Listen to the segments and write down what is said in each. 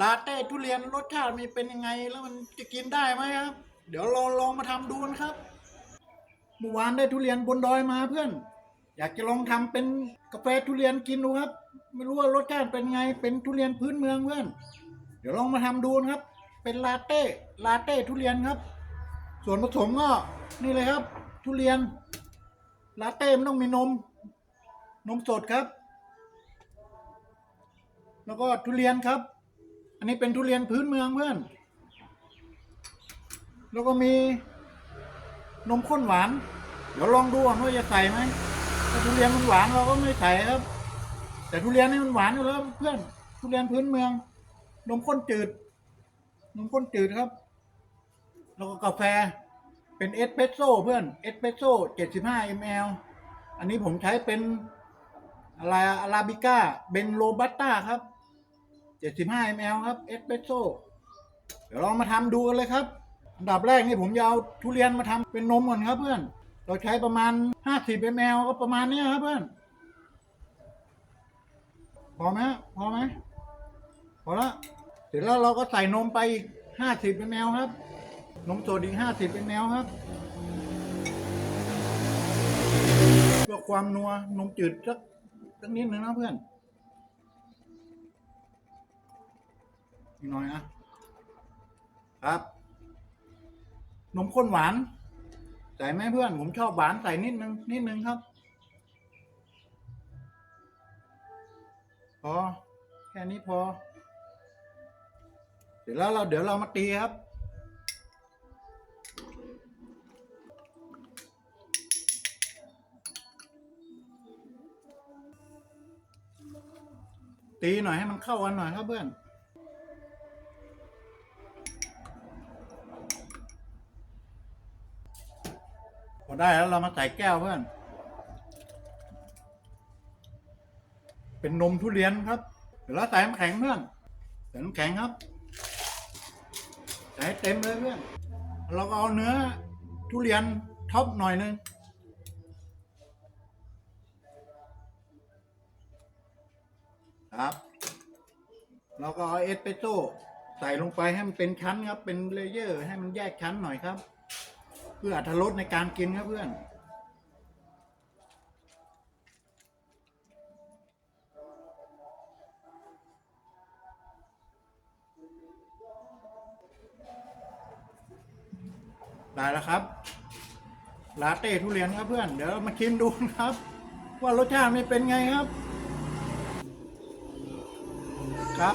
ลาเต้ทุเรียนรสชาติมันเป็นยังไง แล้วมันจะกินได้ไหมครับ เดี๋ยวลองลองมาทำดูนะครับเมื่อวานได้ทุเรียนบนดอยมาเพื่อน อยากจะลองทำเป็นกาแฟทุเรียนกินดูครับ ไม่รู้ว่ารสชาติเป็นไง เป็นทุเรียนพื้นเมืองเพื่อน เดี๋ยวลองมาทำดูนะครับ เป็นลาเต้ลาเต้ทุเรียนครับ ส่วนผสมก็นี่เลยครับ ทุเรียน ลาเต้มันต้องมีนม นมสดครับ แล้วก็ทุเรียนครับ อันนี้เป็นทุเรียนพื้นเมืองเพื่อน แล้วก็มีนมข้นหวาน เดี๋ยวลองดูว่าจะใส่ไหมถ้าทุเรียนมันหวานเราก็ไม่ใส่ครับ แต่ทุเรียนนี่มันหวานอยู่แล้วเพื่อน ทุเรียนพื้นเมือง นมข้นจืด นมข้นจืดครับ แล้วก็กาแฟ เป็นเอสเปรสโซ่เพื่อน เอสเปรสโซ่75 ml อันนี้ผมใช้เป็นอะไรอาราบิก้า เบนโรบัตต้าครับ 75 ml ครับเอสเปรสโซ่เดี๋ยวลองมาทำดูกันเลยครับอันดับแรกนี่ผมจะเอาทุเรียนมาทำเป็นนมก่อนครับเพื่อน เราใช้ประมาณ 50 ml ก็ประมาณนี้ครับเพื่อน พอไหมพอไหมพอละเสร็จแล้วเราก็ใส่นมไปอีก 50 ml ครับ นมสดอีก 50 ml ครับเพื่อความนัวนมจืดสักสักนิดนึงนะเพื่อน อีกหน่อยนะครับนมข้นหวาน ใส่ไหมเพื่อน ผมชอบหวานใส่นิดนึง นิดนึงครับพอแค่นี้พอ เสร็จแล้วเราเดี๋ยวเรามาตีครับ ตีหน่อยให้มันเข้ากันหน่อยครับเพื่อน อได้แล้วเรามาใส่แก้วเพื่อน เป็นนมทุเรียนครับ เดี๋ยวเราใส่น้ำแข็งเพื่อนใส่น้ำแข็งครับ ใส่ให้เต็มเลยเพื่อน เราก็เอาเนื้อทุเรียนท็อปหน่อยนึงครับ เราก็เอาเอสเปรสโซ่ใส่ลงไปให้มันเป็นชั้นครับ เป็นเลเยอร์ ให้มันแยกชั้นหน่อยครับ พื่ออรรถรสในการกินครับเพื่อน ได้แล้วครับ ลาเต้ทุเรียนครับเพื่อน เดี๋ยวเรามาชิมดูครับ ว่ารสชาติมันเป็นไงครับ ครับ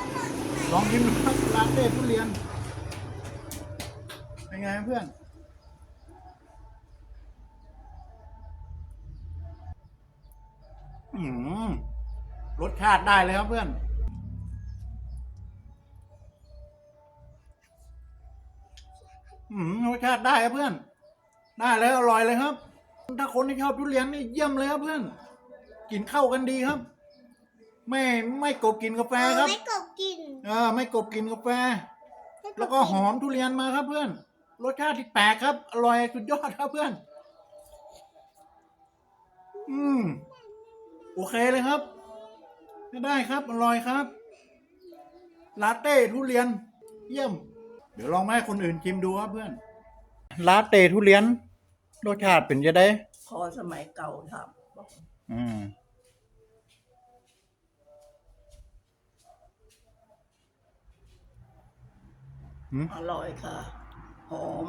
ลองชิมดูครับลาเต้ทุเรียน เป็นไงเพื่อน อืม รสชาติได้เลยครับเพื่อน อืมรสชาติได้ครับเพื่อน ได้เลยอร่อยเลยครับ ถ้าคนที่ชอบทุเรียนนี่เยี่ยมเลยครับเพื่อน กินเข้ากันดีครับ ไม่ไม่กบกลินกาแฟครับ ไม่กบกินเออไม่กบกลินกาแฟไม่บแล้วก็หอมทุเรียนมาครับเพื่อน รสชาติที่แปลกครับ อร่อยสุดยอดครับเพื่อน อืม โอเคเลยครับได้ครับ อร่อยครับ ลาเต้ทุเรียน เยี่ยม เดี๋ยวลองมาให้คนอื่นชิมดูครับเพื่อน ลาเต้ทุเรียน รสชาติเป็นจะได้ พอสมัยเก่าทอืมำอร่อยค่ะ หอม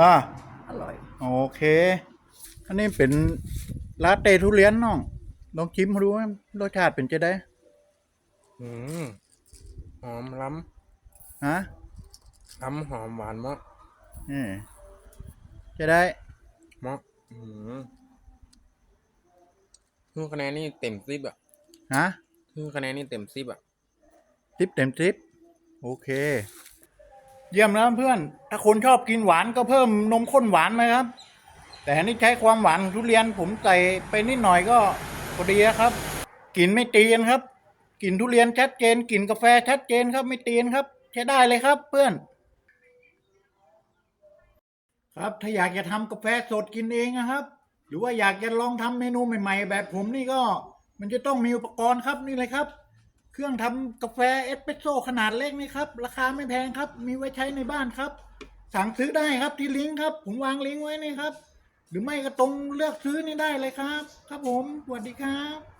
ล่ะอร่อย โอเค อันนี้เป็นลาเต้ทุเรียนน้อง ลองชิมดูว่ารสชาติเป็นจะได้ อืมหอมล้ฮะำล้ำหอมหวานมากนี่จะได้มากอืมคือคะแนนนี่เต็มสิบอะฮะคือคะแนนนี่เต็มสิบอะ ทิปเต็มทิปโอเค เยี่ยมนะเพื่อน ถ้าคนชอบกินหวานก็เพิ่มนมข้นหวานไหมครับ แต่อันนี้ใช้ความหวานของทุเรียนผมใส่ไปนิดหน่อยก็ พอดีครับกลิ่นไม่ตีนครับกลิ่นทุเรียนชัดเจนกลิ่นกาแฟชัดเจนครับไม่ตีนครับ ใช้ได้เลยครับเพื่อน ครับถ้าอยากจะทำกาแฟสดกินเองนะครับ หรือว่าอยากจะลองทำเมนูใหม่ ๆ แบบผมนี่ก็มันจะต้องมีอุปกรณ์ครับนี่เลยครับ เครื่องทำกาแฟเอสเปรสโซขนาดเล็กนี่ครับ ราคาไม่แพงครับ มีไว้ใช้ในบ้านครับ สั่งซื้อได้ครับที่ลิงก์ครับ ผมวางลิงก์ไว้นี่ครับ หรือไม่ก็ตรงเลือกซื้อนี่ได้เลยครับ ครับผมสวัสดีครับ